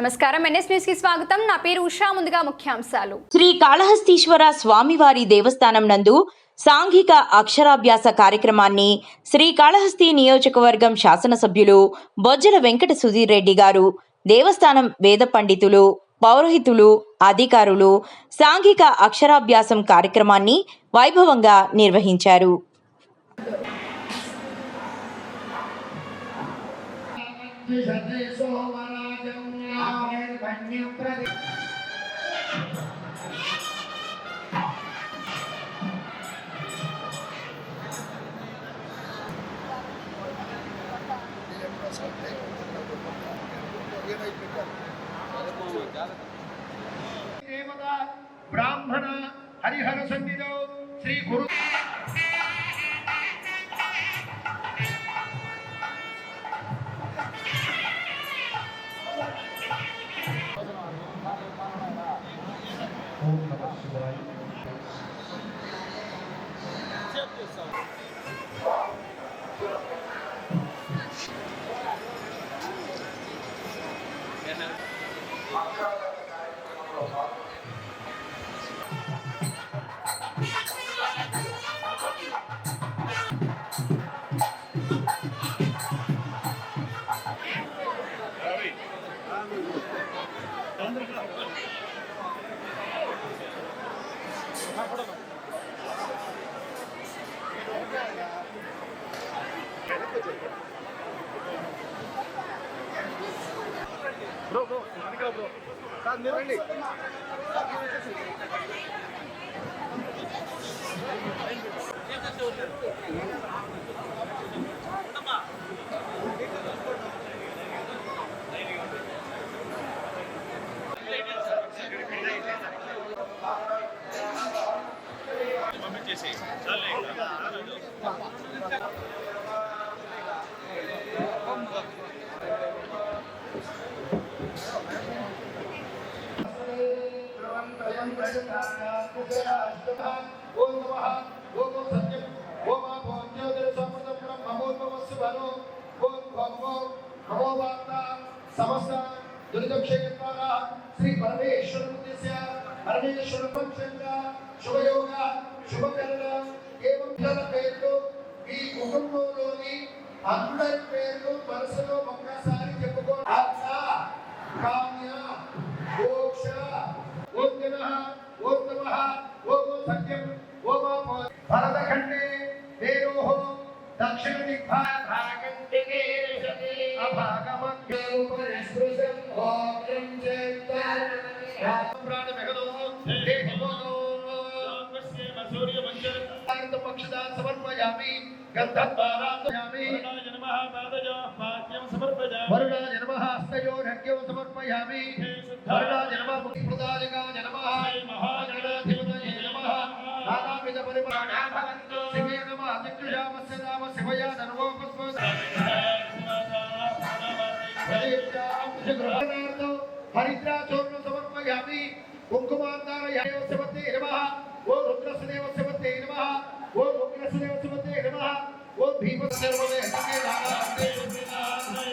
నమస్కారం. ఎన్ఎస్ న్యూస్కి స్వాగతం. నా పేరు ఉషా. ముందుగా ముఖ్యాంశాలు. శ్రీ కాళహస్తీశ్వర స్వామివారి దేవస్థానం నందు సాంఘిక అక్షరాభ్యాస కార్యక్రమాన్ని శ్రీ కాళహస్తి నియోజకవర్గం శాసనసభ్యులు బొజ్జల వెంకట సుధీర్ రెడ్డి గారు దేవస్థానం వేద పండితులు పౌరోహితులు అధికారులు సాంఘిక అక్షరాభ్యాసం కార్యక్రమాన్ని వైభవంగా నిర్వహించారు. ब्राह्मण हरिहर संगीत श्री गुरु Thank you. దేవత బ్రాహ్మణ హరిహర సన్నిధౌ శ్రీ గురు ఓం నమః ఓం సత్యం ఓం ఓం జ్యోతిర్సమృతం బ్రహ్మోద్భవస్సు భరో ఓం భగవో భగవాత సమస్త దురితక్షేత్రాల శ్రీ పరమేశ్వర శుభయోగ శుభకరణ ఏవం జన ప్రాణ మెగదో దేహిమో పక్షదా సమర్పయామి గంధద్వారామి వరుణాయ నమః హస్తయోర్హ్యం సమర్పయామి వరుణాయ నమః ముక్తిప్రదాయకాయ నమః మహాగణాధిపతయే నమః నానావిధ పరిమాణా భవంతు శివే నమః దిక్కుజామస్య నామ నర్వోపస్వ కుంకుమాంతారయాయ శివతే నమః ఓ రుద్రస్దేవ శివతే నమః ఓ ఉగ్రస్దేవ శివతే నమః ఓ భీమసర్వదే హతే నారాయణే హర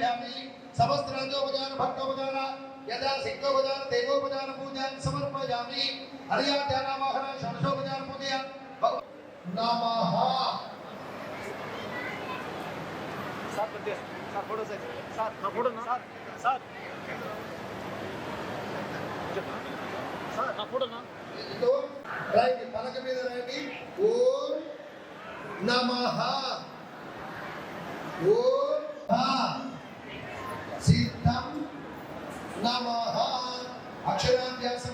సమర్పయామి సమస్త్రాజోపచార భక్తోపచార యథా సిద్ధోపచార దేవోపచార పూజాన్ని సమర్పయామి. హరియాధ్యానామోహన షోడశోపచార పూజయ. నమః. రాయండి పలక మీద రాయండి ఓం నమః. ఓం